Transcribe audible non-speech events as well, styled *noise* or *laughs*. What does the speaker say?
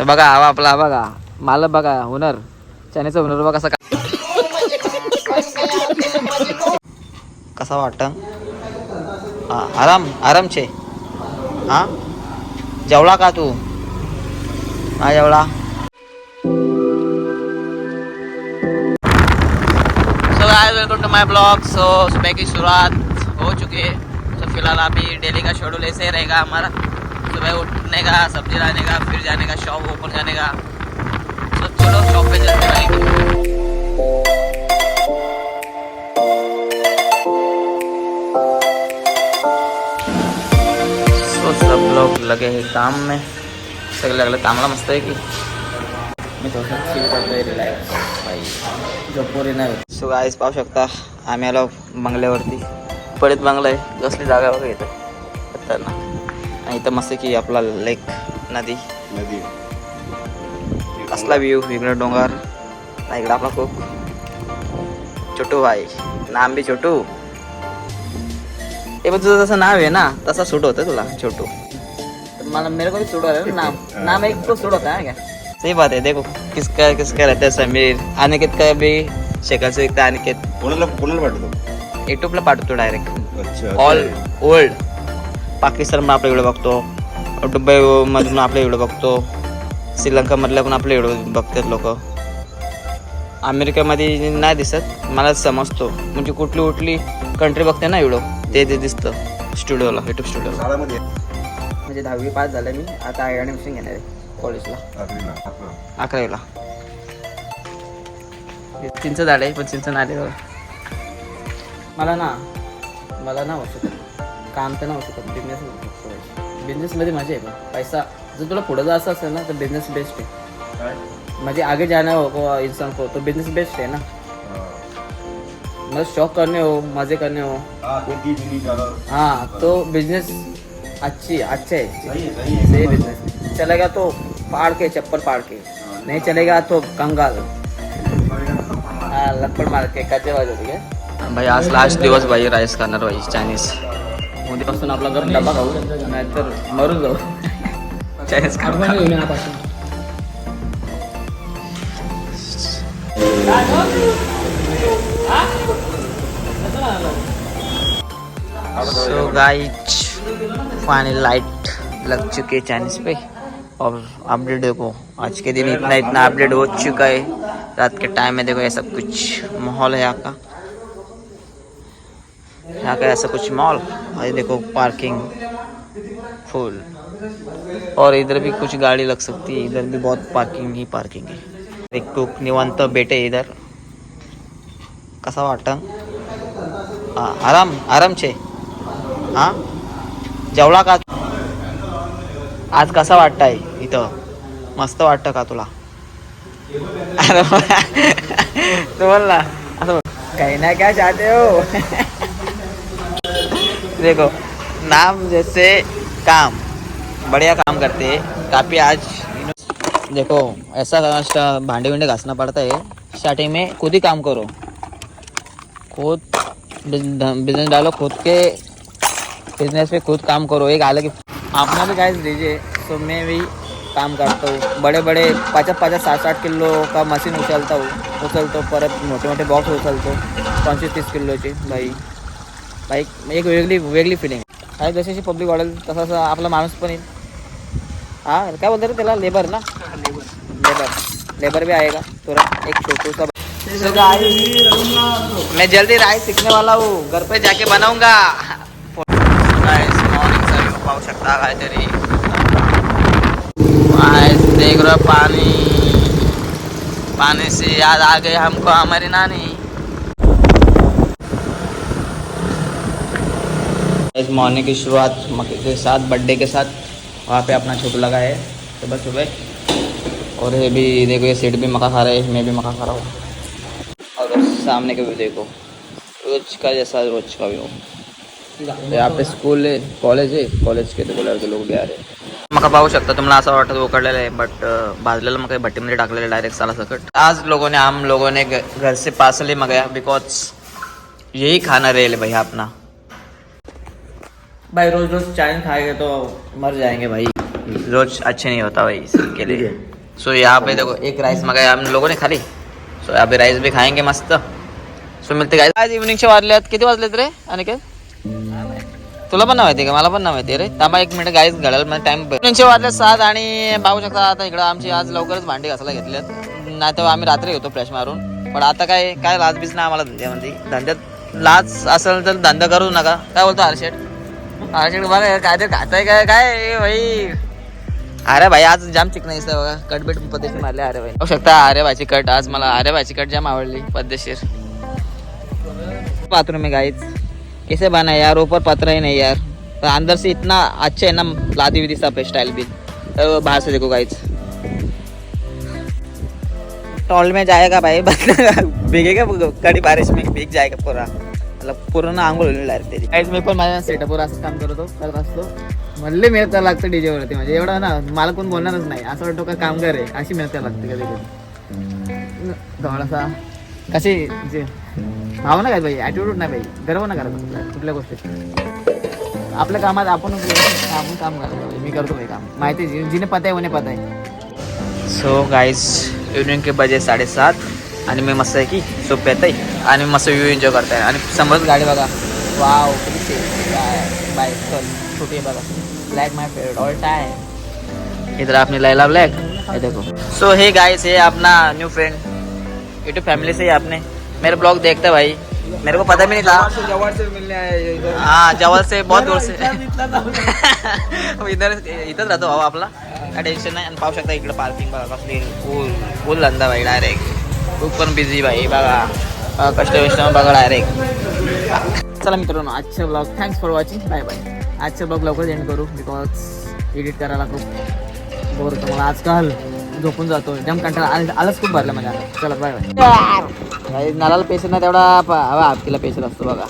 तर बघा हवा आपला बघा. मालक बघा हुनर. चण्याचा हुनर बघा कसा कसा वाटत? हा आराम आराम छे हा? जेवला का तू? हा जेवला. So guys welcome to my blog so सुबह की शुरुआत हो चुकी है। तो फिलहाल अभी डेली का शेड्यूल ऐसे रहेगा हमारा। सुबह उठने का, सब्ज़ी लाने का, फिर जाने का शॉप ओपन करने का। तो चलो शॉप पे चलते हैं भाई सब लोग लगे हैं काम में। सगळे लागले कामाला मस्त आहे की? मी थोडंसं चिल करतोय पाहू शकता आम्ही आलो बंगल्यावरती पडत बंगला आहे कसली जागा बघा इथं खतरनाक। आणि इथं मस्त की आपला लेक नदी. नदी. कसला व्ह्यू इकडं डोंगर. इकडं आपला खूप. छोटू भाई. नाम बी छोटू. हे पण तुझं जसं नाव आहे ना तसा सूट होतं तुला छोटू. मला मेरे को भी सूट होता है नाम. नाम एक को सूट होता है क्या? सही बात है देखो किसका किसका रहता है समीर. अनिकेत का भी शक्ल से है अनिकेत. कोणाला कोणाला पाठवतो? युट्यूबला पाठवतो डायरेक्ट ऑल ओल्ड पाकिस्तान आपले व्हिडिओ बघतो. दुबई मधून आपले व्हिडिओ बघतो. श्रीलंका मधल्या पण आपले व्हिडिओ बघतात लोक. अमेरिकेमध्ये नाही दिसत. मला समजतो. म्हणजे कुठली कुठली कंट्री बघते ना व्हिडिओ ते ते दिसतं. स्टुडिओला युट्यूब स्टुडिओला. म्हणजे दहावी पास झालं मी. आता ॲडमिशन घेणार आहे. कॉलेजला अकरावीला. अकरा. अकरावीला चिंच झाड आहे पण चिंच नाही आले. मला ना मला ना शकत काम तर होऊ शकत बिझनेस बिझनेसमध्ये मजा आहे पण. पैसा जर तुला पुढं जायचं असेल ना तर बिझनेस बेस्ट आहे? म्हणजे आगे जाना हो को इंसान को तो बिझनेस बेस्ट है ना. मतलब शौक करने हो मजे करने हो. हा. हाँ तो बिजनेस अच्छी अच्छा है सही बिजनेस चलेगा तो पाड़ के चप्पल पाड़ के नहीं चलेगा तो कंगाल हाँ लपड़ मार के कच्चे आहे भाई आज लास्ट दिवस भाई राईस खाणार भाई चायनीज उद्यापासून आपला गप डबा खाऊ नाहीतर मरून जाऊ खाऊ सो गाइस फाइनल लाइट लग चुकी है चाइनीज़ पे। और अपडेट देखो आज के दिन इतना इतना अपडेट हो चुका है। रात के टाइम में देखो ये सब कुछ माहौल है यहाँ का यहाँ का ऐसा कुछ मॉल और ये देखो पार्किंग फुल और इधर भी कुछ गाड़ी लग सकती है इधर भी बहुत पार्किंग ही पार्किंग है. एक टूक निवांत बेटे इधर. कसा वाटतं आराम आराम छे. हा? जेवला का? आज कसा वाटताय इथं? मस्त वाटतं का तुला? अरे *laughs* तू बोल ना. असं काही ना काय चाहते हो? *laughs* देखो, नाम जैसे काम, बढ़िया काम करते हैं। काफ़ी आज देखो, ऐसा भांडे विंडे घासना पड़ता है। स्टार्टिंग में खुद ही काम करो। खुद बिज़नेस डालो, खुद के बिज़नेस पे खुद काम करो। एक अलग आपने भी गाइस दीजिए तो मैं भी काम करता हूँ। बड़े बड़े पचास पचास साठ साठ किलो का मशीन उछलता हूँ। उचलतो परत मोठे मोठे बॉक्स उचलतो पंचवीस तीस किलोची बाई बाईक एक वेगळी वेगळी फिलिंग आणि जशी जशी पब्लिक वाढेल तसा तसा आपला माणूस पण येईल. हा काय बोलतात त्याला? लेबर ना? लेबर लेबर भी आएगा थोड़ा एक छोटू सा मैं जल्दी राइस सीखने वाला हूँ. घर पे जाके बनाऊँगा. मॉर्निंग चा पाहू शकता काहीतरी देख रहे पानी? पानी से याद आ गई हमको हमारी नानी. इस मॉर्निंग की शुरुआत मक्के के साथ बर्थडे के साथ वहाँ पे अपना छोटू लगा है। सुबह सुबह। और ये भी देखो, ये सेठ भी मक्का खा रहा है मैं भी मक्का खा रहा हूँ। और सामने का व्यू देखो, रोज का जैसा रोज का व्यू यहाँ पे स्कूल है कॉलेज आहे कॉलेज के तो लड़के लोक बी आ रहे मका पाहू शकता तुम्हाला असं वाटत उकडलेलं आहे बट भाजलेलं मग भट्टीमध्ये टाकलेलं डायरेक्ट साला सकट। आज लोगों ने हम लोगों ने घर से पार्सल ही मंगाया बिकॉज़ यही खाना रहेले भैया अपना। भाई रोज रोज चाय खाएंगे तो मर जाएंगे भाई। रोज अच्छे नहीं होता भाई सबके लिए। सो यहाँ पे देखो एक राइस मंगाया हम लोगों ने खाली। सो यहाँ पे राइस भी खाएंगे मस्त। सो मिळते काय आज इव्हनिंगचे वाजल्यात किती वाजलेत रे काय तुला पण नाही माहिती का मला पण नाही माहिती रे। थांबा एक मिनिट गाईच घडाल मला टाइम इव्हनिंगचे वाजले सात आणि पाहू शकता आता इकडं आमची आज लवकरच भांडी घासायला घेतल्यात नाही तर आम्ही रात्री घेतो फ्लॅश मारून. पण आता काय काय लाज बीज नाही आम्हाला धंद्यामध्ये. धंद्यात लाज असेल तर धंदा करू नका. काय बोलतो हर्षेट बघा काय खाताय काय काय भाई? अरे भाई आज जाम चिकन दिसतंय बघा. कटबेट पद्धतशीर मारले. अरे भाई. शकता अरे भाईची कट आज मला अरे भाईची कट जाम आवडली पद्धतशीर. बाथरूम में गाइस कैसे बना यार? ऊपर पत्थर ही नहीं यार. अंदर से इतना अच्छा है ना लादी विदी सब स्टाइल भी. तो बाहर से देखो गाइस टॉल में जाएगा भाई *laughs* भीगेगा कड़ी बारिश में भीग जाएगा पूरा। मतलब पूर्ण आंघोळ होईल डायरेक्ट त्याची. गाईज मी पण माझ्या सेटअपवर असं काम करतो करत असतो. म्हणले मिळत लागतं डीजे वरती. म्हणजे एवढं ना मला कोण बोलणारच नाही. असं वाटतं का कामगार आहे? अशी मिळत लागते कधी कधी. थोडासा कशी जे भाव ना काय भाई ॲटिट्यूड नाही भाई गर्व ना करत कुठल्या- गोष्टीत. आपल्या कामात आपण आपण काम करायचं भाई मी करतो भाई काम. माहिती आहे, जिने पता आहे उन्हें पता आहे सो गाईज इव्हनिंग के बजे साडेसात आणि मी मस्त आहे की सोप येत आहे आणि मस्त व्ह्यू एन्जॉय करताय. आणि समोरच गाडी बघा. वाव किती बाईक छोटी आहे बघा. Black my favourite all time इधर आपने लैला ब्लैक ये देखो. सो हे गाइस ये अपना न्यू फ्रेंड यूट्यूब फैमिली से ही आपने. मेरे ब्लॉग देखते भाई. मेरे को पता भी नहीं था. जवळ से मिलने आए हाँ जवळ से बहुत दूर से। इधर इथंच राहतो भाऊ आपला। काय टेन्शन नाही आणि पाहू शकता इकडे पार्किंग बघा कसली फुल फुल धंदा भाई डायरेक्ट खूप पण बिझी भाई बघा. कष्ट विष्ट बघा डायरेक्ट चला मित्रांनो आजच्या blog thanks for watching bye bye आजच्या ब्लॉग लवकर एंड करू बिकॉज एडिट करायला खूप बोर होतं. मला आजकाल झोपून जातो जाम कंटाळा आल- आलंच खूप भरलं माझ्या चला बाय बाय नालाला पेशंट ना तेवढा हवा आपल्याला पेशंट असतो बघा.